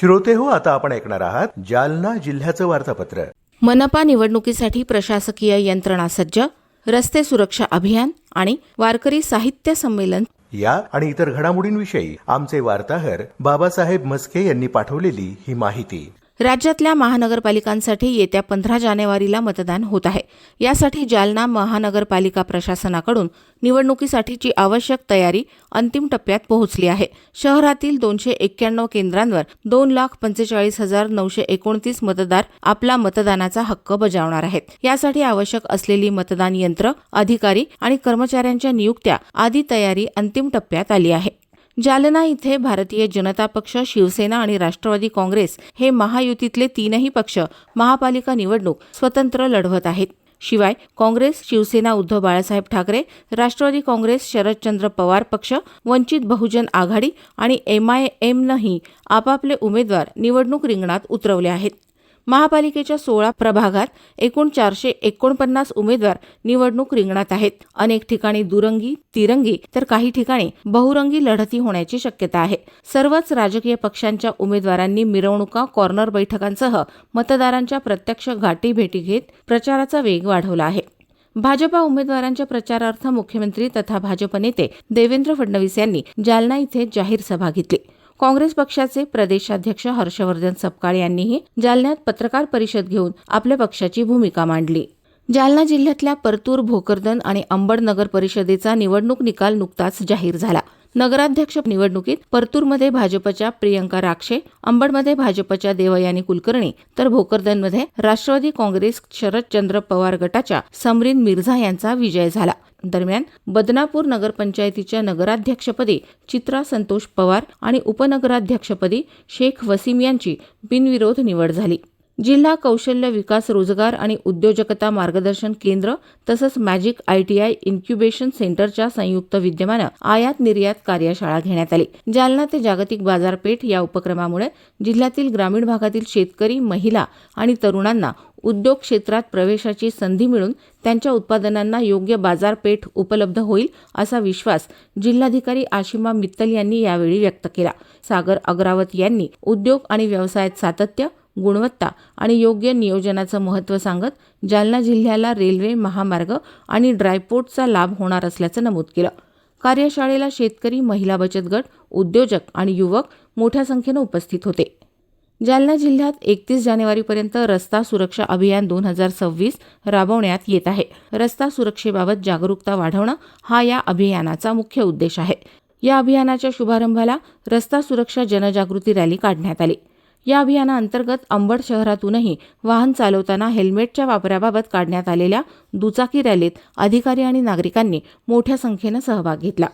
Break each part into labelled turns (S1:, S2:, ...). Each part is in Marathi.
S1: श्रोते हो आता आपण ऐकणार आहात जालना जिल्ह्याचं वार्तापत्र.
S2: मनपा निवडणुकीसाठी प्रशासकीय यंत्रणा सज्ज रस्ते सुरक्षा अभियान आणि वारकरी साहित्य संमेलन.
S1: या आणि इतर घडामोडींविषयी आमचे वार्ताहर बाबासाहेब मस्के यांनी पाठवलेली ही माहिती.
S2: राज्यातल्या महानगरपालिकांसाठी येत्या पंधरा जानेवारीला मतदान होत आहे. यासाठी जालना महानगरपालिका प्रशासनाकडून निवडणुकीसाठीची आवश्यक तयारी अंतिम टप्प्यात पोहोचली आहे. शहरातील दोनशे एक्क्याण्णव केंद्रांवर दोन लाख पंचेचाळीस हजार नऊशे एकोणतीस मतदार आपला मतदानाचा हक्क बजावणार आहेत. यासाठी आवश्यक असलेली मतदान यंत्र अधिकारी आणि कर्मचाऱ्यांच्या नियुक्त्या आदी तयारी अंतिम टप्प्यात आली आहे. जालना इथे भारतीय जनता पक्ष शिवसेना आणि राष्ट्रवादी काँग्रेस हे महायुतीतले तीनही पक्ष महापालिका निवडणूक स्वतंत्र लढवत आहेत. शिवाय काँग्रेस शिवसेना उद्धव बाळासाहेब ठाकरे राष्ट्रवादी काँग्रेस शरदचंद्र पवार पक्ष वंचित बहुजन आघाडी आणि एमआयएमनंही आपापले उमेदवार निवडणूक रिंगणात उतरवले आहेत. महापालिकेच्या सोळा प्रभागात एकूण चारशे एकोणपन्नास उमेदवार निवडणूक रिंगणात आहेत. अनेक ठिकाणी दुरंगी तिरंगी तर काही ठिकाणी बहुरंगी लढती होण्याची शक्यता आहे. सर्वच राजकीय पक्षांच्या उमेदवारांनी मिरवणुका कॉर्नर बैठकांसह मतदारांच्या प्रत्यक्ष घाटी भेटी घेत प्रचाराचा वेग वाढवला आहे. भाजपा उमेदवारांच्या प्रचारार्थ मुख्यमंत्री तथा भाजप नेते देवेंद्र फडणवीस यांनी जालना इथे जाहीर सभा घेतली. काँग्रेस पक्षाचे प्रदेशाध्यक्ष हर्षवर्धन सपकाळ यांनीही जालन्यात पत्रकार परिषद घेऊन आपल्या पक्षाची भूमिका मांडली. जालना जिल्ह्यातल्या परतूर भोकरदन आणि अंबड नगर परिषदेचा निवडणूक निकाल नुकताच जाहीर झाला. नगराध्यक्ष निवडणुकीत परतूरमध्ये भाजपच्या प्रियंका राक्षे अंबडमध्ये भाजपच्या देवयानी कुलकर्णी तर भोकरदनमध्ये राष्ट्रवादी काँग्रेस शरदचंद्र पवार गटाच्या समरीन मिर्झा यांचा विजय झाला. दरम्यान बदनापूर नगरपंचायतीच्या नगराध्यक्षपदी चित्रा संतोष पवार आणि उपनगराध्यक्षपदी शेख वसीम यांची बिनविरोध निवड झाली. जिल्हा कौशल्य विकास रोजगार आणि उद्योजकता मार्गदर्शन केंद्र तसंच मॅजिक आयटीआय इन्क्युबेशन सेंटरच्या संयुक्त विद्यमानं आयात निर्यात कार्यशाळा घेण्यात आली. जालना ते जागतिक बाजारपेठ या उपक्रमामुळे जिल्ह्यातील ग्रामीण भागातील शेतकरी महिला आणि तरुणांना उद्योग क्षेत्रात प्रवेशाची संधी मिळून त्यांच्या उत्पादनांना योग्य बाजारपेठ उपलब्ध होईल असा विश्वास जिल्हाधिकारी आशिमा मित्तल यांनी यावेळी व्यक्त केला. सागर अग्रावत यांनी उद्योग आणि व्यवसायात सातत्य गुणवत्ता आणि योग्य नियोजनाचं महत्त्व सांगत जालना जिल्ह्याला रेल्वे महामार्ग आणि ड्रायपोर्टचा लाभ होणार असल्याचं नमूद केलं. कार्यशाळेला शेतकरी महिला बचत गट उद्योजक आणि युवक मोठ्या संख्येनं उपस्थित होते. जालना जिल्ह्यात एकतीस जानेवारीपर्यंत रस्ता सुरक्षा अभियान दोन हजार सव्वीस राबवण्यात येत आहे. रस्ता सुरक्षेबाबत जागरूकता वाढवणं हा या अभियानाचा मुख्य उद्देश आहे. या अभियानाच्या शुभारंभाला रस्ता सुरक्षा जनजागृती रॅली काढण्यात आली. या अभियानाअंतर्गत अंबड शहरातूनही वाहन चालवताना हेल्मेटच्या वापराबाबत काढण्यात आलेल्या दुचाकी रॅलीत अधिकारी आणि नागरिकांनी मोठ्या संख्येनं सहभाग घेतला.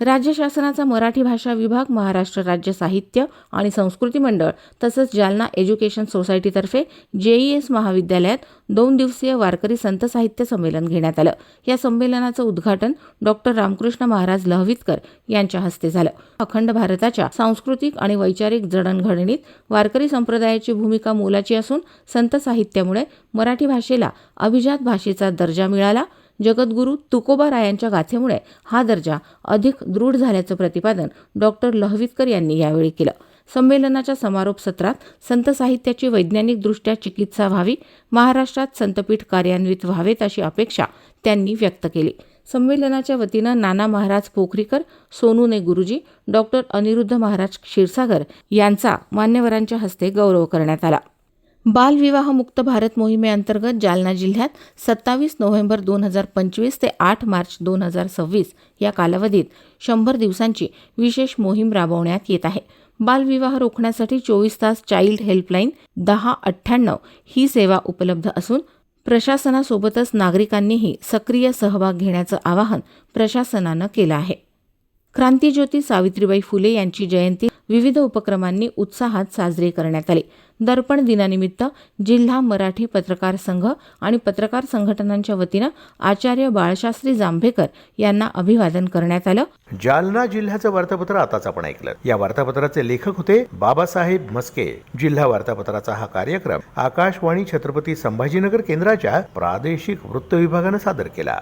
S2: राज्य शासनाचा मराठी भाषा विभाग महाराष्ट्र राज्य साहित्य आणि संस्कृती मंडळ तसंच जालना एज्युकेशन सोसायटीतर्फे जेईएस महाविद्यालयात दोन दिवसीय वारकरी संत साहित्य संमेलन घेण्यात आलं. या संमेलनाचं उद्घाटन डॉक्टर रामकृष्ण महाराज लहवितकर यांच्या हस्ते झालं. अखंड भारताच्या सांस्कृतिक आणि वैचारिक जडणघडणीत वारकरी संप्रदायाची भूमिका मोलाची असून संत साहित्यामुळे मराठी भाषेला अभिजात भाषेचा दर्जा मिळाला. जगद्गुरू तुकोबा रायांच्या गाथेमुळे हा दर्जा अधिक दृढ झाल्याचं प्रतिपादन डॉक्टर लहवितकर यांनी यावेळी केलं. संमेलनाच्या समारोप सत्रात संत साहित्याची वैज्ञानिकदृष्ट्या चिकित्सा व्हावी महाराष्ट्रात संतपीठ कार्यान्वित व्हावेत अशी अपेक्षा त्यांनी व्यक्त केली. संमेलनाच्या वतीनं नाना महाराज पोखरीकर सोनूने गुरुजी डॉक्टर अनिरुद्ध महाराज क्षीरसागर यांचा मान्यवरांच्या हस्ते गौरव करण्यात आला. बालविवाहमुक्त भारत मोहिमेअंतर्गत जालना जिल्ह्यात सत्तावीस नोव्हेंबर दोन हजार पंचवीस ते आठ मार्च दोन हजार सव्वीस या कालावधीत शंभर दिवसांची विशेष मोहीम राबवण्यात येत आहे. बालविवाह रोखण्यासाठी चोवीस तास चाइल्ड हेल्पलाईन दहा अठ्ठ्याण्णव ही सेवा उपलब्ध असून प्रशासनासोबतच नागरिकांनीही सक्रिय सहभाग घेण्याचं आवाहन प्रशासनानं केलं आहे. क्रांतीज्योती सावित्रीबाई फुले यांची जयंती विविध उपक्रमांनी उत्साहात साजरी करण्यात आली. दर्पण दिनानिमित्त जिल्हा मराठी पत्रकार संघ आणि पत्रकार संघटनांच्या वतीनं आचार्य बाळशास्त्री जांभेकर यांना अभिवादन करण्यात आलं.
S1: जालना जिल्ह्याचं वार्तापत्र आताच आपण ऐकलं. या वार्तापत्राचे लेखक होते बाबासाहेब मस्के जिल्हा वार्तापत्राचा हा कार्यक्रम आकाशवाणी छत्रपती संभाजीनगर केंद्राच्या प्रादेशिक वृत्त विभागानं सादर केला.